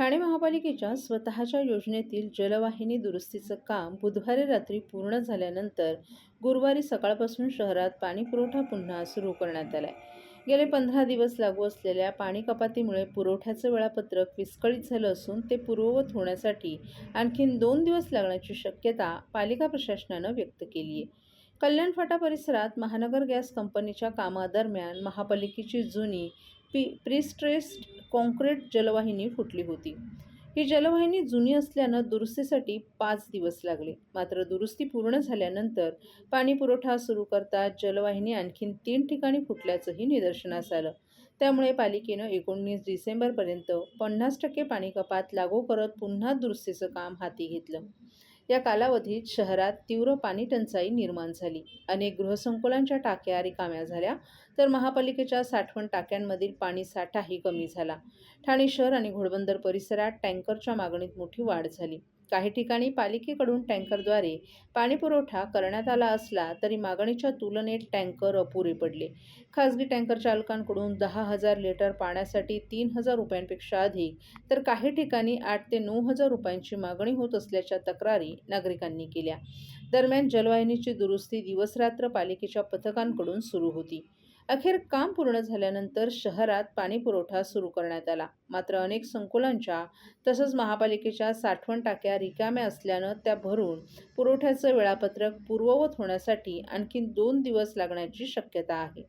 ठाणे महापालिकेच्या स्वतःच्या योजनेतील जलवाहिनी दुरुस्तीचं काम बुधवारी रात्री पूर्ण झाल्यानंतर गुरुवारी सकाळपासून शहरात पाणीपुरवठा पुन्हा सुरू करण्यात आलाय. गेले पंधरा दिवस लागू असलेल्या पाणी कपातीमुळे पुरवठ्याचं वेळापत्रक विस्कळीत झालं असून ते पूर्ववत होण्यासाठी आणखीन दोन दिवस लागण्याची शक्यता पालिका प्रशासनानं व्यक्त केली आहे. कल्याण फाटा परिसरात महानगर गॅस कंपनीच्या कामादरम्यान महापालिकेची जुनी पी प्रिस्ट्रेस्ड कॉन्क्रीट जलवाहिनी फुटली होती. ही जलवाहिनी जुनी असल्यानं दुरुस्तीसाठी पाच दिवस लागले. मात्र दुरुस्ती पूर्ण झाल्यानंतर पाणीपुरवठा सुरू करता जलवाहिनी आणखीन तीन ठिकाणी फुटल्याचंही निदर्शनास आलं. त्यामुळे पालिकेनं एकोणीस डिसेंबरपर्यंत पन्नास टक्के पाणी कपात लागू करत पुन्हा दुरुस्तीचं काम हाती घेतलं. या कालावधीत शहरात तीव्र पाणी टंचाई निर्माण झाली. अनेक गृहसंकुलांच्या टाक्या रिकाम्या झाल्या तर महापालिकेच्या साठवण टाक्यांमधील पाणी साठाही कमी झाला. ठाणे शहर आणि घोडबंदर परिसरात टँकरच्या मागणीत मोठी वाढ झाली. काही ठिकाणी पालिकेकडून टँकरद्वारे पाणीपुरवठा करण्यात आला असला तरी मागणीच्या तुलनेत टँकर अपुरे पडले. खासगी टँकर चालकांकडून दहा हजार लिटर पाण्यासाठी तीन हजार रुपयांपेक्षा अधिक तर काही ठिकाणी आठ ते नऊ हजार रुपयांची मागणी होत असल्याच्या तक्रारी नागरिकांनी केल्या. दरम्यान जलवाहिनीची दुरुस्ती दिवसरात्र पालिकेच्या पथकांकडून सुरू होती. अखेर काम पूर्ण झाल्यानंतर शहरात पाणीपुरवठा सुरू करण्यात आला. मात्र अनेक संकुलांच्या तसंच महापालिकेच्या साठवण टाक्या रिकाम्या असल्यानं त्या भरून पुरवठ्याचं वेळापत्रक पूर्ववत होण्यासाठी आणखी दोन दिवस लागण्याची शक्यता आहे.